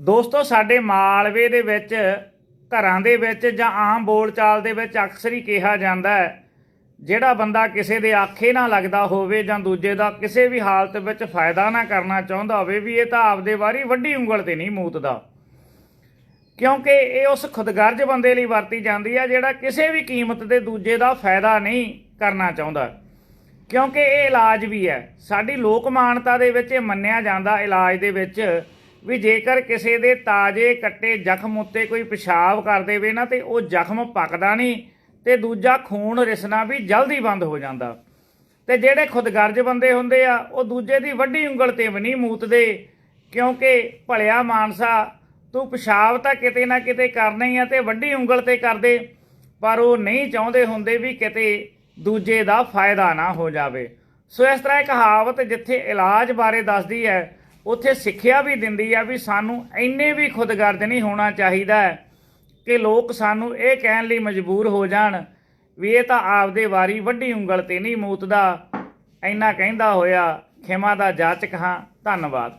ਦੋਸਤੋ, ਸਾਡੇ ਮਾਲਵੇ ਦੇ ਵਿੱਚ, ਘਰਾਂ ਦੇ ਵਿੱਚ ਜਾਂ ਆਮ ਬੋਲਚਾਲ ਦੇ ਵਿੱਚ ਅਕਸਰ ਹੀ ਕਿਹਾ ਜਾਂਦਾ ਹੈ, ਜਿਹੜਾ ਬੰਦਾ ਕਿਸੇ ਦੇ ਆਖੇ ਨਾ ਲੱਗਦਾ ਹੋਵੇ ਜਾਂ ਦੂਜੇ ਦਾ ਕਿਸੇ ਵੀ ਹਾਲਤ ਵਿੱਚ ਫਾਇਦਾ ਨਾ ਕਰਨਾ ਚਾਹੁੰਦਾ ਹੋਵੇ, ਵੀ ਇਹ ਤਾਂ ਆਪਦੇ ਵਾਰੀ ਵੱਡੀ ਉਂਗਲ ਤੇ ਨਹੀਂ ਮੂਤਦਾ। ਕਿਉਂਕਿ ਇਹ ਉਸ ਖੁਦਗਰਜ ਬੰਦੇ ਲਈ ਵਰਤੀ ਜਾਂਦੀ ਹੈ, ਜਿਹੜਾ ਕਿਸੇ ਵੀ ਕੀਮਤ ਤੇ ਦੂਜੇ ਦਾ ਫਾਇਦਾ ਨਹੀਂ ਕਰਨਾ ਚਾਹੁੰਦਾ। ਕਿਉਂਕਿ ਇਹ ਇਲਾਜ ਵੀ ਹੈ। ਸਾਡੀ ਲੋਕ ਮਾਨਤਾ ਦੇ ਵਿੱਚ ਇਹ ਮੰਨਿਆ ਜਾਂਦਾ, ਇਲਾਜ ਦੇ ਵਿੱਚ ਵੀ ਜੇਕਰ ਕਿਸੇ ਦੇ ਤਾਜ਼ੇ ਕੱਟੇ ਜ਼ਖਮ ਉੱਤੇ ਕੋਈ ਪਿਸ਼ਾਬ ਕਰ ਦੇਵੇ ਨਾ, ਤੇ ਉਹ ਜ਼ਖਮ ਪੱਕਦਾ ਨਹੀਂ, ਤੇ ਦੂਜਾ ਖੂਨ ਰਿਸਣਾ ਵੀ ਜਲਦੀ ਬੰਦ ਹੋ ਜਾਂਦਾ। ਤੇ ਜਿਹੜੇ ਖੁਦਗਰਜ ਬੰਦੇ ਹੁੰਦੇ ਆ, ਉਹ ਦੂਜੇ ਦੀ ਵੱਡੀ ਉਂਗਲ ਤੇ ਵੀ ਨਹੀਂ ਮੂਤਦੇ ਕਿਉਂਕਿ ਭਲਿਆ ਮਾਨਸਾ, ਤੂੰ ਪਿਸ਼ਾਬ ਤਾਂ ਕਿਤੇ ਨਾ ਕਿਤੇ ਕਰਨਾ ਹੀ ਆ ਤੇ ਵੱਡੀ ਉਂਗਲ ਤੇ ਕਰਦੇ, ਪਰ ਉਹ ਨਹੀਂ ਚਾਹੁੰਦੇ ਹੁੰਦੇ ਵੀ ਕਿਤੇ ਦੂਜੇ ਦਾ ਫਾਇਦਾ ਨਾ ਹੋ ਜਾਵੇ। ਸੋ ਇਸ ਤਰ੍ਹਾਂ ਇੱਕ ਕਹਾਵਤ ਜਿੱਥੇ ਇਲਾਜ ਬਾਰੇ ਦੱਸਦੀ ਹੈ ਉੱਥੇ ਸਿੱਖਿਆ ਵੀ ਦਿੰਦੀ ਆ ਵੀ ਸਾਨੂੰ ਇੰਨੇ ਵੀ ਖੁਦਗਰਦ ਨਹੀਂ ਹੋਣਾ ਚਾਹੀਦਾ ਕਿ ਲੋਕ ਸਾਨੂੰ ਇਹ ਕਹਿਣ ਲਈ ਮਜਬੂਰ ਹੋ ਜਾਣ ਵੀ ਇਹ ਤਾਂ ਆਪਦੇ ਵਾਰੀ ਵੱਡੀ ਉਂਗਲ ਤੇ ਨਹੀਂ ਮੂਤਦਾ, ਇੰਨਾ ਕਹਿੰਦਾ ਹੋਇਆ, ਖਿਮਾ ਦਾ ਜਾਚਕ ਹਾਂ, ਧੰਨਵਾਦ।